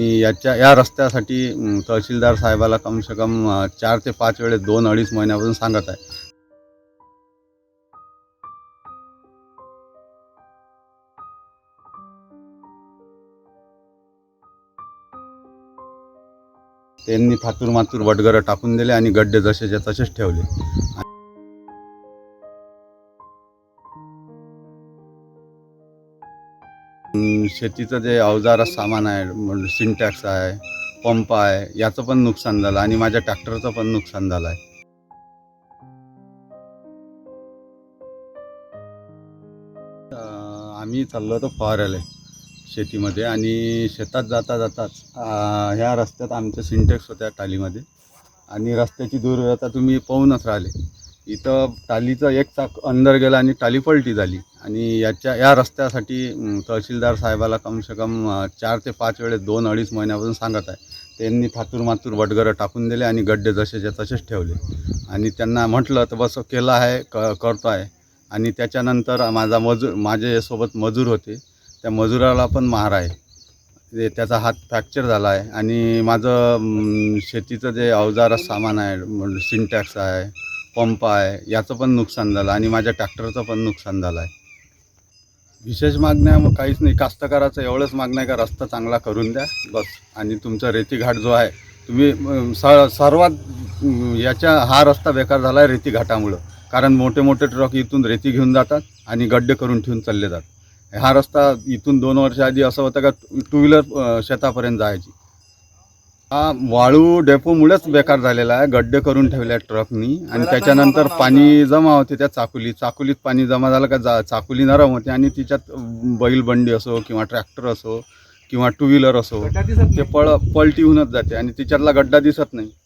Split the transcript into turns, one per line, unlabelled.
याच्या या रस्त्यासाठी तहसीलदार साहेबाला कम से कम चार ते पाच वेळेस दोन अडीच महिन्यापासून सांगत आहे. त्यांनी थातूर मातूर वटगरं टाकून दिले आणि गड्डे जसेच्या तसेच ठेवले. शेतीचं जे अवजार सामान आहे म्हणजे सिंटॅक्स आहे पंप आहे याचं पण नुकसान झालं आणि माझ्या ट्रॅक्टरचं पण नुकसान झालं आहे. आम्ही चाललो होतो फवारायला शेतीमध्ये आणि शेतात जाता जाताच ह्या रस्त्यात आमच्या सिंटेक्स होत्या टालीमध्ये आणि रस्त्याची दुर्व्यवस्था तुम्ही पाहूनच राहिले. इथं टालीचं एक चाक अंदर गेला आणि टाली पलटी झाली. आणि याच्या या रस्त्यासाठी तहसीलदार साहेबाला कम से कम चार ते पाच वेळेस दोन अडीच महिन्यापासून सांगत आहे. त्यांनी थातूर मातूर वटगरं टाकून दिले आणि गड्डे जसेच्या तसेच ठेवले. आणि त्यांना म्हटलं तर बस केलं आहे क करतो आहे आणि त्याच्यानंतर माझा मजूर माझ्यासोबत मजूर होते. त्या मजुराला पण मार आहे. त्याचा हात फ्रॅक्चर झाला आहे. आणि माझं शेतीचं जे अवजार सामान आहे सिंटॅक्स आहे पंप आहे याचं पण नुकसान झालं. आणि माझ्या ट्रॅक्टरचं पण नुकसान झालं आहे. विशेष मागण्या मग काहीच नाही. कास्तकाराचं एवढंच मागणं आहे का रस्ता चांगला करून द्या बस. आणि तुमचा रेतीघाट जो आहे तुम्ही स सर्वात याच्या हा रस्ता बेकार झाला आहे रेतीघाटामुळं कारण मोठे मोठे ट्रक इथून रेती घेऊन जातात आणि गड्डे करून ठेवून चालले जातात. हा रस्ता इथून दोन वर्ष आधी असं होतं का टू व्हीलर शेतापर्यंत जायची. हा वाळू डेपोमुळेच बेकार झालेला आहे. गड्डे करून ठेवले आहेत ट्रकनी. आणि त्याच्यानंतर पाणी जमा होते त्या चाकुलीत चाकुलीत पाणी जमा झालं का जा चाकुली नरम होते आणि तिच्यात बैलबंडी असो किंवा ट्रॅक्टर असो किंवा टू व्हीलर असो ते पळ पलटी होऊनच जाते आणि तिच्यातला गड्डा दिसत नाही.